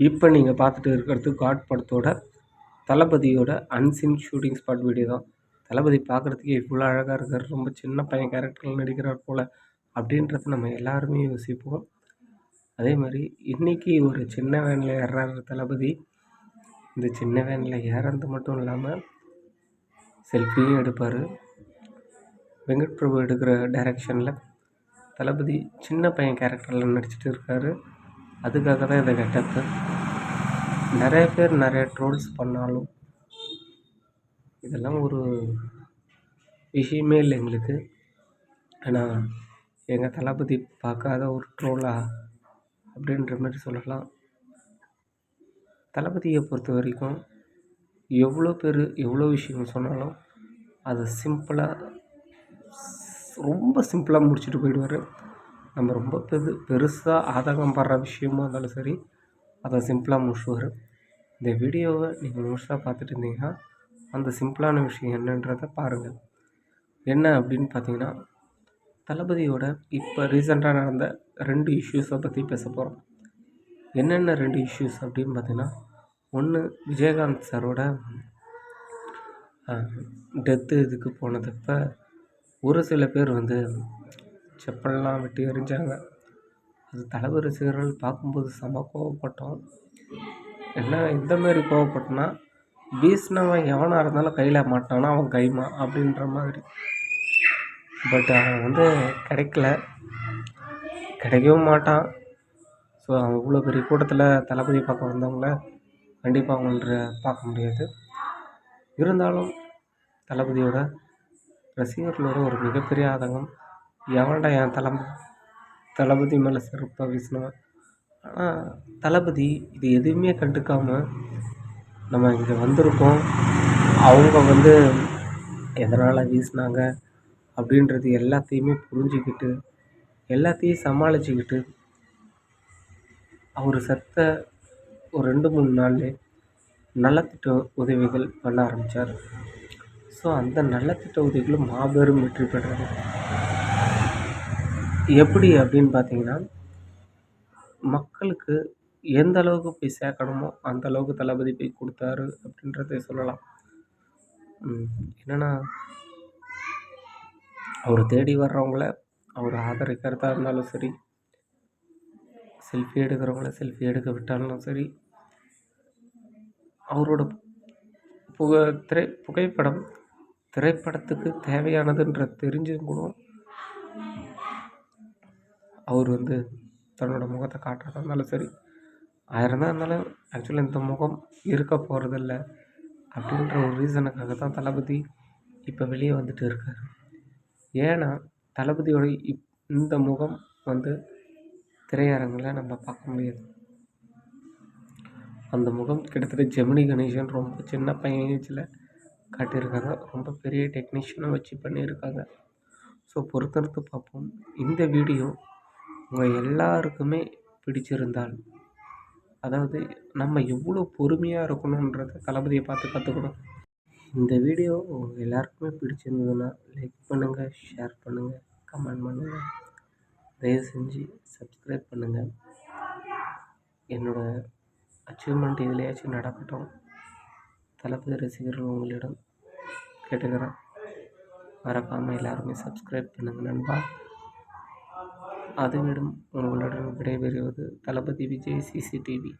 இப்போ நீங்கள் பார்த்துட்டு இருக்கிறது காட் படத்தோட தளபதியோட அன்சின் ஷூட்டிங் ஸ்பாட் வீடியோ தான். தளபதி பார்க்குறதுக்கே இவ்வளோ அழகாக இருக்கார். ரொம்ப சின்ன பையன் கேரக்டரில் நடிக்கிறார் போல் அப்படின்றத நம்ம எல்லாருமே யோசிப்போம். அதே மாதிரி இன்றைக்கி ஒரு சின்ன வேனில் ஏறாரு தளபதி. இந்த சின்ன வேனில் ஏறது மட்டும் இல்லாமல் செல்ஃபியும் எடுப்பார். வெங்கட் பிரபு எடுக்கிற டைரக்ஷனில் தளபதி சின்ன பையன் கேரக்டரில் நடிச்சிட்டு இருக்காரு. அதுக்காக தான் இதை கெட்டது. நிறைய பேர் நிறைய ட்ரோல்ஸ் பண்ணாலும் இதெல்லாம் ஒரு விஷயமே இல்லை எங்களுக்கு. ஆனால் எங்கள் தளபதி பார்க்காத ஒரு ட்ரோலா அப்படின்ற மாதிரி சொல்லலாம். தளபதியை பொறுத்த வரைக்கும் எவ்வளோ பேர் எவ்வளோ விஷயங்கள் சொன்னாலும் அதை சிம்பிளாக ரொம்ப சிம்பிளாக முடிச்சுட்டு போயிடுவார். நம்ம ரொம்ப பெரு பெருசாக ஆதங்கம் படுற விஷயமா இருந்தாலும் சரி அதை சிம்பிளாக முடிச்சுடுவார் இந்த வீடியோவை நீங்கள் முழுசாக பார்த்துட்டு இருந்தீங்கன்னா அந்த சிம்பிளான விஷயம் என்னன்றதை பாருங்கள் என்ன அப்படின்னு பார்த்தீங்கன்னா தளபதியோட இப்போ ரீசெண்டாக நடந்த ரெண்டு இஷ்யூஸை பற்றி பேச போகிறோம் என்னென்ன ரெண்டு இஷ்யூஸ் அப்படின்னு பார்த்தீங்கன்னா ஒன்று விஜயகாந்த் சாரோட டெத்து இதுக்கு போனதப்போ ஒரு சில பேர் வந்து செப்பல்லாம் வெட்டி எறிஞ்சாங்க. அது தலைவர் ரசிகர்கள் பார்க்கும்போது செம கோவப்பட்டோம். என்ன இந்த மாரி கோவப்பட்டோன்னா வீசினவன் எவனாக இருந்தாலும் கையில் மாட்டானா அவன் கைமா அப்படின்ற மாதிரி. பட் அவன் வந்து கிடைக்கல. கிடைக்கவும் மாட்டான். ஸோ அவன் இவ்வளோ பெரிய கூட்டத்தில் தளபதி பார்க்க வந்தவங்கள கண்டிப்பாக அவங்கள பார்க்க முடியாது. இருந்தாலும் தளபதியோட ரசிகர்களோட ஒரு மிகப்பெரிய ஆதங்கம். எவன்டா என் தளம் தளபதி மேலே செருப்பாக வீசினவன்? ஆனால் தளபதி இது எதுவுமே கண்டுக்காமல் நம்ம இங்கே வந்திருக்கோம். அவங்க வந்து எதனால் வீசினாங்க அப்படின்றது எல்லாத்தையுமே புரிஞ்சுக்கிட்டு எல்லாத்தையும் சமாளிச்சுக்கிட்டு அவர் செத்த ஒரு ரெண்டு மூணு நாள்லே நலத்திட்ட உதவிகள் பண்ண ஆரம்பித்தார் ஸோ அந்த நலத்திட்ட உதவிகளும் மாபெரும் வெற்றி பெற்றது. எப்படி அப்படின்னு பார்த்தீங்கன்னா மக்களுக்கு எந்த அளவுக்கு போய் சேர்க்கணுமோ அந்த அளவுக்கு தளபதி போய் கொடுத்தாரு அப்படின்றத சொல்லலாம். என்னென்னா அவர் தேடி வர்றவங்கள அவர் ஆதரிக்கிறதா இருந்தாலும் சரி செல்ஃபி எடுக்கிறவங்கள செல்ஃபி எடுக்க விட்டாலும் சரி அவரோட புக திரை புகைப்படம் திரைப்படத்துக்கு தேவையானதுன்ற தெரிஞ்சும் கூட அவர் வந்து தன்னோட முகத்தை காட்டுறதா இருந்தாலும் சரி ஆயிரம் தான் இருந்தாலும் ஆக்சுவலி இந்த முகம் இருக்க போகிறதில்ல அப்படின்ற ஒரு ரீசனுக்காக தான் தளபதி இப்போ வெளியே வந்துட்டு இருக்கார். ஏன்னா தளபதியோட இப் இந்த முகம் வந்து திரையரங்கில் நம்ம பார்க்க முடியாது. அந்த முகம் கிட்டத்தட்ட ஜெமினி கணேசன் ரொம்ப சின்ன பையன் ஏஜில் காட்டியிருக்காங்க. ரொம்ப பெரிய டெக்னீஷியனை வச்சு பண்ணியிருக்காங்க. ஸோ பொறுத்தடுத்து பார்ப்போம். இந்த வீடியோ உங்கள் எல்லாருக்குமே பிடிச்சிருந்தால் அதாவது நம்ம எவ்வளோ பொறுமையாக இருக்கணுன்றத தளபதியை பார்த்து கற்றுக்கணும் இந்த வீடியோ உங்கள் எல்லாருக்குமே பிடிச்சிருந்ததுன்னா லைக் பண்ணுங்கள் ஷேர் பண்ணுங்கள் கமெண்ட் பண்ணுங்கள் தயவு செஞ்சு சப்ஸ்கிரைப் பண்ணுங்கள் என்னோடய அச்சீவ்மெண்ட் இதிலேயாச்சும் நடக்கட்டும் தளபதி ரசிகர்கள் உங்களிடம் கேட்டுக்கிறேன். மறக்காமல் எல்லாருமே சப்ஸ்கிரைப் பண்ணுங்கள் நண்பா. அதுவிடம் உங்களுடன் விடைபெறுவது தளபதி விஜய் சிசிடிவி.